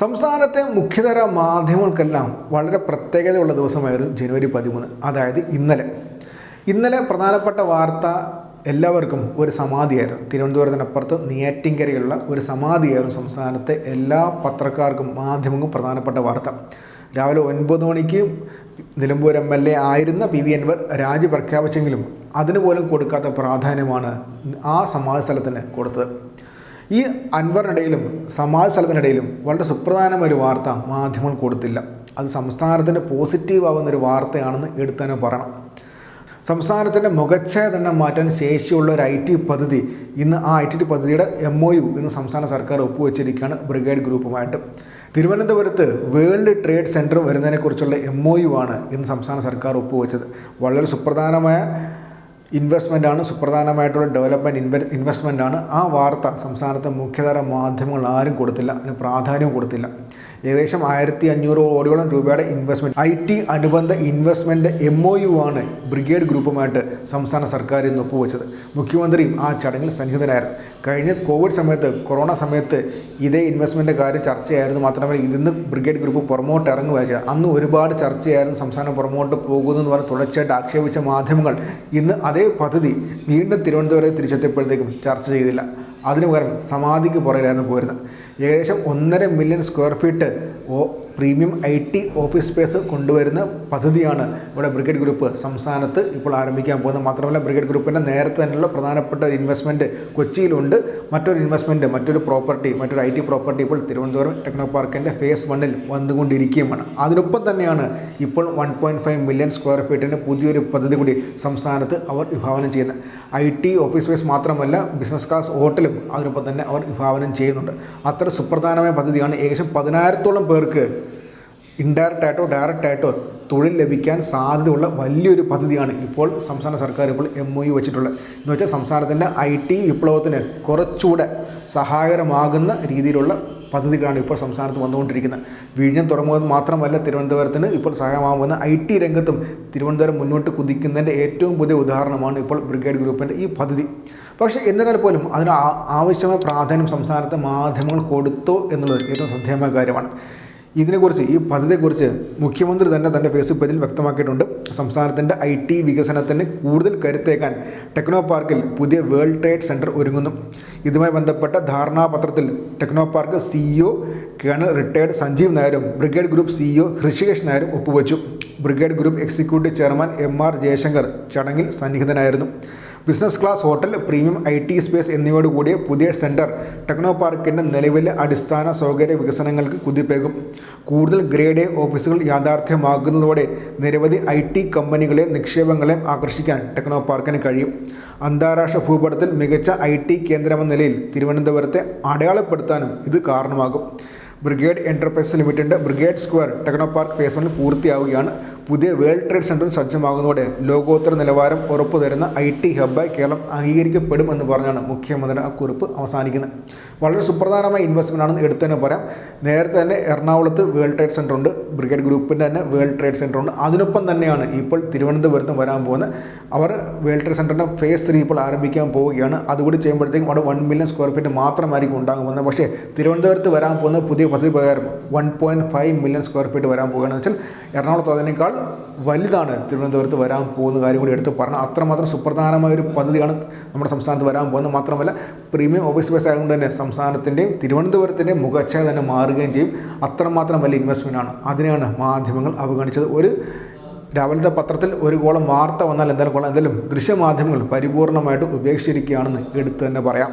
സംസ്ഥാനത്തെ മുഖ്യതര മാധ്യമങ്ങൾക്കെല്ലാം വളരെ പ്രത്യേകതയുള്ള ദിവസമായിരുന്നു ജനുവരി പതിമൂന്ന് അതായത് ഇന്നലെ. ഇന്നലെ പ്രധാനപ്പെട്ട വാർത്ത എല്ലാവർക്കും ഒരു സമാധിയായിരുന്നു. തിരുവനന്തപുരത്തിനപ്പുറത്ത് നെയ്യാറ്റിൻകരയുള്ള ഒരു സമാധിയായിരുന്നു സംസ്ഥാനത്തെ എല്ലാ പത്രക്കാർക്കും മാധ്യമങ്ങൾക്കും പ്രധാനപ്പെട്ട വാർത്ത. രാവിലെ ഒൻപത് മണിക്ക് നിലമ്പൂർ എം എൽ എ ആയിരുന്ന പി വി അൻവർ രാജി പ്രഖ്യാപിച്ചെങ്കിലും അതിനുപോലും കൊടുക്കാത്ത പ്രാധാന്യമാണ് ആ സമാധി സ്ഥലത്തിന് കൊടുത്തത്. ഈ അൻവറിനിടയിലും സമാജ് സ്ഥലത്തിനിടയിലും വളരെ സുപ്രധാനമായ വാർത്ത മാധ്യമങ്ങൾ കൊടുത്തില്ല. അത് സംസ്ഥാനത്തിന്റെ പോസിറ്റീവ് ആകുന്ന ഒരു വാർത്തയാണെന്ന് എടുത്തു തന്നെ പറയണം. സംസ്ഥാനത്തിന്റെ മുഖച്ഛയ തന്നെ മാറ്റാൻ ശേഷിയുള്ള ഒരു ഐ ടി പദ്ധതി ഇന്ന് ആ ഐ ടി പദ്ധതിയുടെ എം ഒ യു ഇന്ന് സംസ്ഥാന സർക്കാർ ഒപ്പുവെച്ചിരിക്കുകയാണ് ബ്രിഗേഡ് ഗ്രൂപ്പുമായിട്ട്. തിരുവനന്തപുരത്ത് വേൾഡ് ട്രേഡ് സെന്റർ വരുന്നതിനെക്കുറിച്ചുള്ള എം ഒ യു ആണ് ഇന്ന് സംസ്ഥാന സർക്കാർ ഒപ്പുവെച്ചത്. വളരെ സുപ്രധാനമായ ഇൻവെസ്റ്റ്മെന്റ് ആണ് സുപ്രധാനമായിട്ടുള്ള ഡെവലപ്മെന്റ് ഇൻവെ ഇൻവെസ്റ്റ്മെന്റ് ആണ് ആ വാർത്ത സംസ്ഥാനത്തെ മുഖ്യധാര മാധ്യമങ്ങൾ ആരും കൊടുത്തില്ല അതിന് പ്രാധാന്യം കൊടുത്തില്ല. ഏകദേശം ആയിരത്തി അഞ്ഞൂറ് കോടിയോളം രൂപയുടെ ഇൻവെസ്റ്റ്മെന്റ് ഐ ടി അനുബന്ധ ഇൻവെസ്റ്റ്മെന്റ് എം ഒ യു ആണ് ബ്രിഗേഡ് ഗ്രൂപ്പുമായിട്ട് സംസ്ഥാന സർക്കാർ ഇന്ന് ഒപ്പുവെച്ചത്. മുഖ്യമന്ത്രിയും ആ ചടങ്ങിൽ സന്നിഹിതനായിരുന്നു. കഴിഞ്ഞ കോവിഡ് സമയത്ത് കൊറോണ സമയത്ത് ഇതേ ഇൻവെസ്റ്റ്മെന്റ് കാര്യം ചർച്ചയായിരുന്നു. മാത്രമല്ല ഇതിന്ന് ബ്രിഗേഡ് ഗ്രൂപ്പ് പുറമോട്ട് ഇറങ്ങുക അന്ന് ഒരുപാട് ചർച്ചയായിരുന്നു സംസ്ഥാനം പുറമോട്ട് പോകുന്നു എന്ന് പറഞ്ഞ് തുടർച്ചയായിട്ട് ആക്ഷേപിച്ച മാധ്യമങ്ങൾ. ഇന്ന് അതേ പദ്ധതി വീണ്ടും തിരുവനന്തപുരത്ത് തിരിച്ചെത്തിയപ്പോഴത്തേക്കും ചർച്ച ചെയ്തില്ല. അതിനു പകരം സമാധിക്ക് പുറകിലായിരുന്നു പോരുന്നത് ഏകദേശം ഒന്നര million square feet oh premium I T office space കൊണ്ടുവരുന്ന പദ്ധതിയാണ് ഇവിടെ ബ്രിഗേഡ് ഗ്രൂപ്പ് സംസ്ഥാനത്ത് ഇപ്പോൾ ആരംഭിക്കാൻ പോകുന്നത്. മാത്രമല്ല ബ്രിഗേഡ് ഗ്രൂപ്പിന്റെ നേരത്തെ തന്നെയുള്ള പ്രധാനപ്പെട്ട ഒരു ഇൻവെസ്റ്റ്മെന്റ് കൊച്ചിയിലുണ്ട്. മറ്റൊരു ഇൻവെസ്റ്റ്മെന്റ് മറ്റൊരു പ്രോപ്പർട്ടി മറ്റൊരു ഐ ടി പ്രോപ്പർട്ടി ഇപ്പോൾ തിരുവനന്തപുരം ടെക്നോ പാർക്കിന്റെ ഫേസ് വണ്ണിൽ വന്നുകൊണ്ടിരിക്കുകയുമാണ് അതിനൊപ്പം തന്നെയാണ് ഇപ്പോൾ one point five million square ഫീറ്റിന്റെ പുതിയൊരു പദ്ധതി കൂടി സംസ്ഥാനത്ത് അവർ വിഭാവനം ചെയ്യുന്നത്. ഐ ടി ഓഫീസ് സ്പേസ് മാത്രമല്ല ബിസിനസ് ക്ലാസ് ഹോട്ടലും അതിനൊപ്പം തന്നെ അവർ വിഭാവനം ചെയ്യുന്നുണ്ട്. അത്ര സുപ്രധാനമായ പദ്ധതിയാണ്. ഏകദേശം പതിനായിരത്തോളം പേർക്ക് ഇൻഡയറക്റ്റ് ആയിട്ടോ ഡയറക്റ്റ് ആയിട്ടോ തൊഴിൽ ലഭിക്കാൻ സാധ്യതയുള്ള വലിയൊരു പദ്ധതിയാണ് ഇപ്പോൾ സംസ്ഥാന സർക്കാർ ഇപ്പോൾ എം ഒ യു വെച്ചിട്ടുള്ളത്. എന്ന് വെച്ചാൽ സംസ്ഥാനത്തിന്റെ ഐ ടി വിപ്ലവത്തിന് കുറച്ചുകൂടെ സഹായകരമാകുന്ന രീതിയിലുള്ള പദ്ധതികളാണ് ഇപ്പോൾ സംസ്ഥാനത്ത് വന്നുകൊണ്ടിരിക്കുന്നത്. വിഴിഞ്ഞം തുറമുഖം മാത്രമല്ല തിരുവനന്തപുരത്തിന് ഇപ്പോൾ സഹായമാകുന്ന ഐ ടി രംഗത്തും തിരുവനന്തപുരം മുന്നോട്ട് കുതിക്കുന്നതിന്റെ ഏറ്റവും പുതിയ ഉദാഹരണമാണ് ഇപ്പോൾ ബ്രിഗേഡ് ഗ്രൂപ്പിന്റെ ഈ പദ്ധതി. പക്ഷേ എന്നിരുന്നാൽ പോലും അതിന് ആവശ്യമായ പ്രാധാന്യം സംസ്ഥാനത്തെ മാധ്യമങ്ങൾ കൊടുത്തോ എന്നുള്ളത് ഏറ്റവും ശ്രദ്ധേയമായ കാര്യമാണ്. ഇതിനെക്കുറിച്ച് ഈ പദ്ധതിയെക്കുറിച്ച് മുഖ്യമന്ത്രി തന്നെ തന്റെ ഫേസ്ബുക്ക് പേജിൽ വ്യക്തമാക്കിയിട്ടുണ്ട്. സംസ്ഥാനത്തിന്റെ ഐ ടി വികസനത്തിന് കൂടുതൽ കരുത്തേക്കാൻ ടെക്നോ പാർക്കിൽ പുതിയ വേൾഡ് ട്രേഡ് സെന്റർ ഒരുങ്ങുന്നു. ഇതുമായി ബന്ധപ്പെട്ട ധാരണാപത്രത്തിൽ Technopark CEO colonel retired Sanjeev നായരും ബ്രിഗേഡ് ഗ്രൂപ്പ് സിഇഒ ഹൃഷികേഷ് നായരും ഒപ്പുവച്ചു. Brigade Group executive chairman M R Jayashankar ചടങ്ങിൽ സന്നിഹിതനായിരുന്നു. Business class hotel premium I T space എന്നിവയോട് കൂടിയ പുതിയ സെന്റർ ടെക്നോ പാർക്കിന്റെ നിലവിലെ അടിസ്ഥാന സൗകര്യ വികസനങ്ങൾക്ക് കുതിപ്പേകും. കൂടുതൽ ഗ്രേഡ് എ ഓഫീസുകൾ യാഥാർത്ഥ്യമാകുന്നതോടെ നിരവധി ഐ ടി കമ്പനികളെ നിക്ഷേപങ്ങളെ ആകർഷിക്കാൻ ടെക്നോ പാർക്കിന് കഴിയും. അന്താരാഷ്ട്ര ഭൂപടത്തിൽ മികച്ച ഐ ടി കേന്ദ്രമെന്ന നിലയിൽ തിരുവനന്തപുരത്തെ അടയാളപ്പെടുത്താനും ഇത് കാരണമാകും. ബ്രിഗേഡ് എന്റർപ്രൈസസ് ലിമിറ്റഡിന്റെ Brigade Square techno park phase വണ്ണിൽ പൂർത്തിയാവുകയാണ്. പുതിയ വേൾഡ് ട്രേഡ് സെന്ററും സജ്ജമാകുന്നതോടെ ലോകോത്തര നിലവാരം ഉറപ്പു തരുന്ന ഐ ടി ഹബ്ബായി കേരളം അംഗീകരിക്കപ്പെടും എന്ന് പറഞ്ഞാണ് മുഖ്യമന്ത്രിയുടെ ആ കുറിപ്പ് അവസാനിക്കുന്നത്. വളരെ സുപ്രധാനമായ ഇൻവെസ്റ്റ്മെന്റ് ആണെന്ന് എടുത്തു തന്നെ പറയാം നേരത്തെ തന്നെ എറണാകുളത്ത് വേൾഡ് ട്രേഡ് സെന്റർ ഉണ്ട് ബ്രിഗേഡ് ഗ്രൂപ്പിന്റെ തന്നെ വേൾഡ് ട്രേഡ് സെന്റർ ഉണ്ട്. അതിനൊപ്പം തന്നെയാണ് ഇപ്പോൾ തിരുവനന്തപുരത്തും വരാൻ പോകുന്നത്. അവർ വേൾഡ് ട്രേഡ് സെന്ററിന്റെ ഫേസ് ത്രീ ഇപ്പോൾ ആരംഭിക്കാൻ പോവുകയാണ്. അതുകൂടി ചെയ്യുമ്പോഴത്തേക്കും അവിടെ വൺ മില്യൺ സ്ക്വയർ ഫീറ്റ് മാത്രമായിരിക്കും ഉണ്ടാകാൻ പോകുന്നത് പക്ഷേ തിരുവനന്തപുരത്ത് വരാൻ പോകുന്ന പുതിയ പദ്ധതി പ്രകാരം one point five million square feet വരാൻ പോകുകയാണെന്ന് വെച്ചാൽ എറണാകുളത്ത് അതിനേക്കാൾ വലുതാണ് തിരുവനന്തപുരത്ത് വരാൻ പോകുന്ന കാര്യം കൂടി എടുത്ത് പറഞ്ഞു അത്രമാത്രം സുപ്രധാനമായ ഒരു പദ്ധതിയാണ് നമ്മുടെ സംസ്ഥാനത്ത് വരാൻ പോകുന്നത്. മാത്രമല്ല പ്രീമിയം ഓഫീസ് സ്പേസ് ആയതുകൊണ്ട് തന്നെ സംസ്ഥാനത്തിന്റെയും തിരുവനന്തപുരത്തിന്റെയും മുഖച്ഛായ തന്നെ മാറുകയും ചെയ്യും. അത്രമാത്രം വലിയ ഇൻവെസ്റ്റ്മെന്റ് ആണ്. അതിനെയാണ് മാധ്യമങ്ങൾ അവഗണിച്ചത്. ഒരു രാവിലത്തെ പത്രത്തിൽ ഒരു കോളം വാർത്ത വന്നാൽ എന്തായാലും കോളം എന്തായാലും ദൃശ്യമാധ്യമങ്ങൾ പരിപൂർണമായിട്ട് ഉപേക്ഷിച്ചിരിക്കുകയാണെന്ന് എടുത്തു തന്നെ പറയാം.